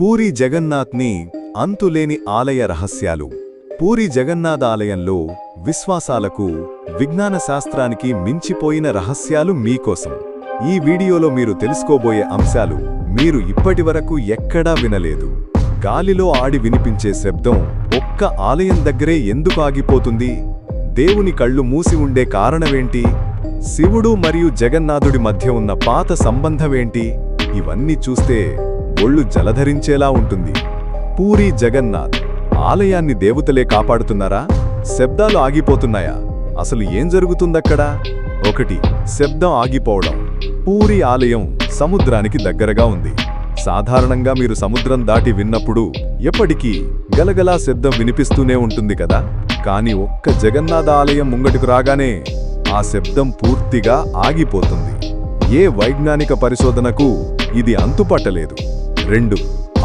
పూరి జగన్నాథ్ని అంతులేని ఆలయ రహస్యాలు. పూరి జగన్నాథ ఆలయంలో విశ్వాసాలకు విజ్ఞాన శాస్త్రానికి మించిపోయిన రహస్యాలు మీకోసం. ఈ వీడియోలో మీరు తెలుసుకోబోయే అంశాలు మీరు ఇప్పటివరకు ఎక్కడా వినలేదు. గాలిలో ఆడి వినిపించే శబ్దం ఒక్క ఆలయం దగ్గరే ఎందుకు ఆగిపోతుంది? దేవుని కళ్ళు మూసి ఉండే కారణమేంటి? శివుడు మరియు జగన్నాథుడి మధ్య ఉన్న పాత సంబంధమేంటి? ఇవన్నీ చూస్తే ఒళ్ళు జలధరించేలా ఉంటుంది. పూరి జగన్నాథ్ ఆలయాన్ని దేవతలే కాపాడుతున్నారా? శబ్దాలు ఆగిపోతున్నాయా? అసలు ఏం జరుగుతుందక్కడ? ఒకటి శబ్దం ఆగిపోవడం. పూరి ఆలయం సముద్రానికి దగ్గరగా ఉంది. సాధారణంగా మీరు సముద్రం దాటి విన్నప్పుడు ఎప్పటికీ గలగలా శబ్దం వినిపిస్తూనే ఉంటుంది కదా? కానీ ఒక్క జగన్నాథ ఆలయం ముంగటికి రాగానే ఆ శబ్దం పూర్తిగా ఆగిపోతుంది. ఏ వైజ్ఞానిక పరిశోధనకు ఇది అంతుపట్టలేదు. రెండు.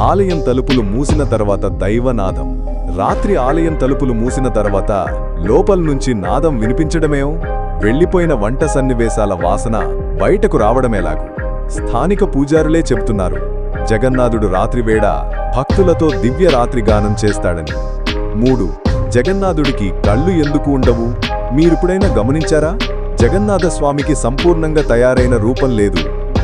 ఆలయం తలుపులు మూసిన తర్వాత దైవనాదం. రాత్రి ఆలయం తలుపులు మూసిన తర్వాత లోపల నుంచి నాదం వినిపించడమేం? వెళ్ళిపోయిన వంట సన్నివేశాల వాసన బయటకు రావడమేలాగు స్థానిక పూజారులే చెప్తున్నారు జగన్నాథుడు రాత్రివేళ భక్తులతో దివ్య రాత్రి గానం చేస్తాడని. మూడు. జగన్నాథుడికి కళ్ళు ఎందుకు ఉండవు? మీరిప్పుడైనా గమనించారా? జగన్నాథ స్వామికి సంపూర్ణంగా తయారైన రూపం లేదు.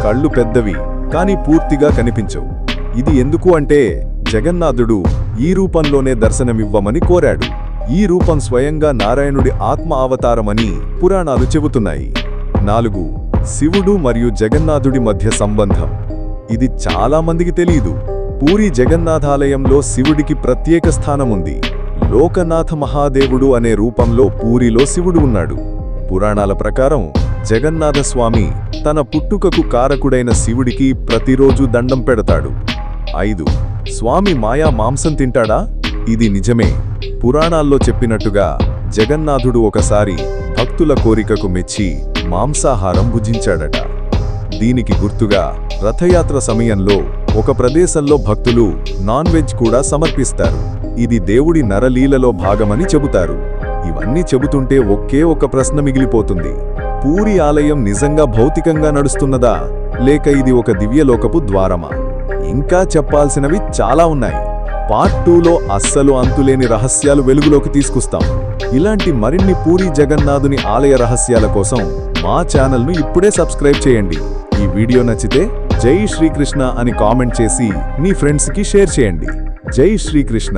కళ్ళు పెద్దవి కానీ పూర్తిగా కనిపించవు. ఇది ఎందుకు అంటే జగన్నాథుడు ఈ రూపంలోనే దర్శనమివ్వమని కోరాడు. ఈ రూపం స్వయంగా నారాయణుడి ఆత్మ అవతారమని పురాణాలు చెబుతున్నాయి. నాలుగు శివుడు మరియు జగన్నాథుడి మధ్య సంబంధం. ఇది చాలామందికి తెలియదు పూరి జగన్నాథాలయంలో శివుడికి ప్రత్యేక స్థానం ఉంది లోకనాథ మహాదేవుడు అనే రూపంలో పూరిలో శివుడు ఉన్నాడు. పురాణాల ప్రకారం జగన్నాథస్వామి తన పుట్టుకకు కారకుడైన శివుడికి ప్రతిరోజు దండం పెడతాడు. ఐదు. స్వామి మాయా మాంసం తింటాడా? ఇది నిజమే. పురాణాల్లో చెప్పినట్టుగా జగన్నాథుడు ఒకసారి భక్తుల కోరికకు మెచ్చి మాంసాహారం భుజించాడట. దీనికి గుర్తుగా రథయాత్ర సమయంలో ఒక ప్రదేశంలో భక్తులు నాన్ వెజ్ కూడా సమర్పిస్తారు. ఇది దేవుడి నరలీలలో భాగమని చెబుతారు. ఇవన్నీ చెబుతుంటే ఒకే ఒక ప్రశ్న మిగిలిపోతుంది. పూరి ఆలయం నిజంగా భౌతికంగా నడుస్తున్నదా? లేక ఇది ఒక దివ్యలోకపు ద్వారమా? ఇంకా చెప్పాల్సినవి చాలా ఉన్నాయి. పార్ట్ టూలో అస్సలు అంతులేని రహస్యాలు వెలుగులోకి తీసుకొస్తాం. ఇలాంటి మరిన్ని పూరి జగన్నాథుని ఆలయ రహస్యాల కోసం మా ఛానల్ను ఇప్పుడే సబ్స్క్రైబ్ చేయండి. ఈ వీడియో నచ్చితే జై శ్రీకృష్ణ అని కామెంట్ చేసి మీ ఫ్రెండ్స్కి షేర్ చేయండి. జై శ్రీకృష్ణ.